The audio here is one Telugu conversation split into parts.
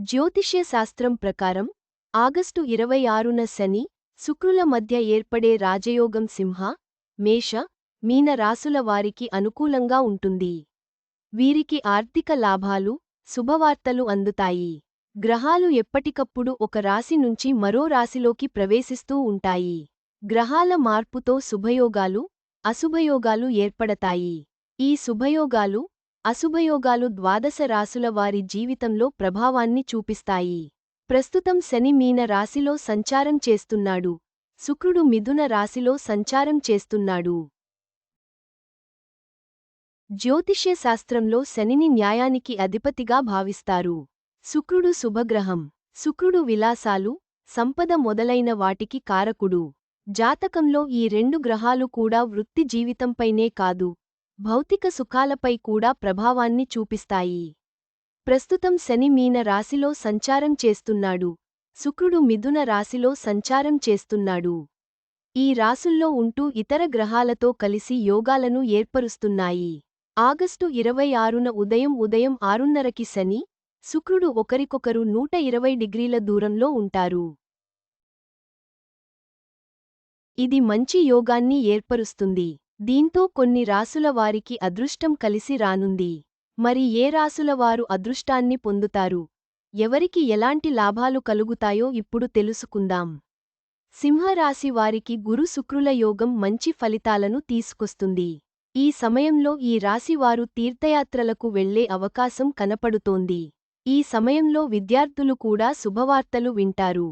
జ్యోతిష్య శాస్త్రం ప్రకారం ఆగస్టు ఇరవై ఆరున శని శుక్రుల మధ్య ఏర్పడే రాజయోగం సింహ మేష మీన రాసుల వారికి అనుకూలంగా ఉంటుంది. వీరికి ఆర్థిక లాభాలు శుభవార్తలు అందుతాయి. గ్రహాలు ఎప్పటికప్పుడు ఒక రాశి నుంచి మరో రాశిలోకి ప్రవేశిస్తూ ఉంటాయి. గ్రహాల మార్పుతో శుభయోగాలు అశుభయోగాలు ఏర్పడతాయి. ఈ శుభయోగాలు అశుభయోగాలు ద్వాదశ రాసుల వారి జీవితంలో ప్రభావాన్ని చూపిస్తాయి. ప్రస్తుతం శని మీన రాశిలో సంచారం చేస్తున్నాడు. శుక్రుడు మిథున రాశిలో సంచారం చేస్తున్నాడు. జ్యోతిష్య శాస్త్రంలో శనిని న్యాయానికి అధిపతిగా భావిస్తారు. శుక్రుడు శుభగ్రహం. శుక్రుడు విలాసాలు సంపద మొదలైన వాటికి కారకుడు. జాతకంలో ఈ రెండు గ్రహాలు కూడా వృత్తి జీవితంపైనే కాదు. భౌతిక సుఖాలపై కూడా ప్రభావాన్ని చూపిస్తాయి. ప్రస్తుతం శని మీన రాశిలో సంచారం చేస్తున్నాడు. శుక్రుడు మిథున రాశిలో సంచారం చేస్తున్నాడు. ఈ రాసుల్లో ఉంటూ ఇతర గ్రహాలతో కలిసి యోగాలను ఏర్పరుస్తున్నాయి. ఆగస్టు ఇరవై ఆరున ఉదయం ఉదయం ఆరున్నరకి శని శుక్రుడు ఒకరికొకరు నూట ఇరవై డిగ్రీల దూరంలో ఉంటారు. ఇది మంచి యోగాన్ని ఏర్పరుస్తుంది. దీంతో కొన్ని రాసుల వారికి అదృష్టం కలిసి రానుంది. మరి ఏ రాసుల వారు అదృష్టాన్ని పొందుతారు? ఎవరికి ఎలాంటి లాభాలు కలుగుతాయో ఇప్పుడు తెలుసుకుందాం. సింహరాశి వారికి గురు శుక్రుల యోగం మంచి ఫలితాలను తీసుకొస్తుంది. ఈ సమయంలో ఈ రాశివారు తీర్థయాత్రలకు వెళ్ళే అవకాశం కనపడుతోంది. ఈ సమయంలో విద్యార్థులు కూడా శుభవార్తలు వింటారు.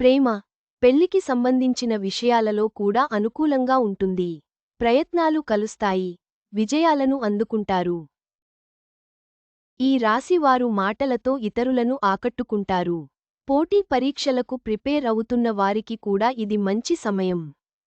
ప్రేమ పెళ్ళికి సంబంధించిన విషయాలలో కూడా అనుకూలంగా ఉంటుంది. ప్రయత్నాలు కలుస్తాయి. విజయాలను అందుకుంటారు. ఈ రాశివారు మాటలతో ఇతరులను ఆకట్టుకుంటారు. పోటీ పరీక్షలకు ప్రిపేర్ అవుతున్న వారికి కూడా ఇది మంచి సమయం.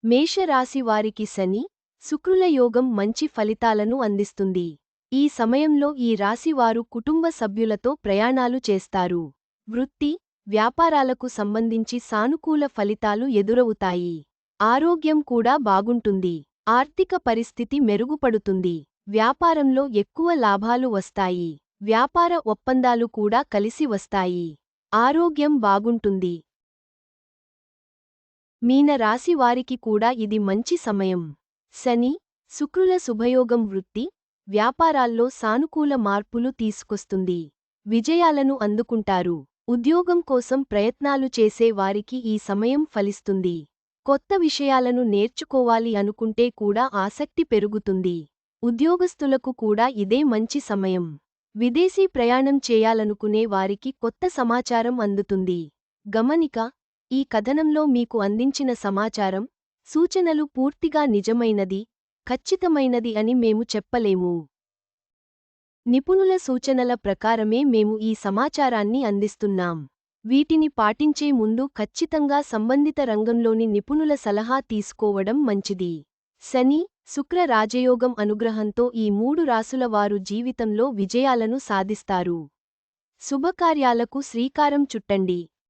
మేషరాశి వారికి శని శుక్రుల యోగం మంచి ఫలితాలను అందిస్తుంది. ఈ సమయంలో ఈ రాశివారు కుటుంబ సభ్యులతో ప్రయాణాలు చేస్తారు. వృత్తి వ్యాపారాలకు సంబంధించి సానుకూల ఫలితాలు ఎదురవుతాయి. ఆరోగ్యం కూడా బాగుంటుంది. ఆర్థిక పరిస్థితి మెరుగుపడుతుంది. వ్యాపారంలో ఎక్కువ లాభాలు వస్తాయి. వ్యాపార ఒప్పందాలు కూడా కలిసి వస్తాయి. ఆరోగ్యం బాగుంటుంది. మీనరాశి వారికి కూడా ఇది మంచి సమయం. శని శుక్రుల శుభయోగం వృత్తి వ్యాపారాల్లో సానుకూల మార్పులు తీసుకొస్తుంది. విజయాలను అందుకుంటారు. ఉద్యోగం కోసం ప్రయత్నాలు చేసే వారికి ఈ సమయం ఫలిస్తుంది. కొత్త విషయాలను నేర్చుకోవాలి అనుకుంటే కూడా ఆసక్తి పెరుగుతుంది. ఉద్యోగస్తులకు కూడా ఇదే మంచి సమయం. విదేశీ ప్రయాణం చేయాలనుకునే వారికి కొత్త సమాచారం అందుతుంది. గమనిక ఈ కథనంలో మీకు అందించిన సమాచారం సూచనలు పూర్తిగా నిజమైనది ఖచ్చితమైనది అని మేము చెప్పలేము. నిపుణుల సూచనల ప్రకారమే మేము ఈ సమాచారాన్ని అందిస్తున్నాం. వీటిని పాటించే ముందు ఖచ్చితంగా సంబంధిత రంగంలోని నిపుణుల సలహా తీసుకోవడం మంచిది. శని శుక్ర రాజయోగం అనుగ్రహంతో ఈ మూడు రాసుల వారు జీవితంలో విజయాలను సాధిస్తారు. శుభకార్యాలకు శ్రీకారం చుట్టండి.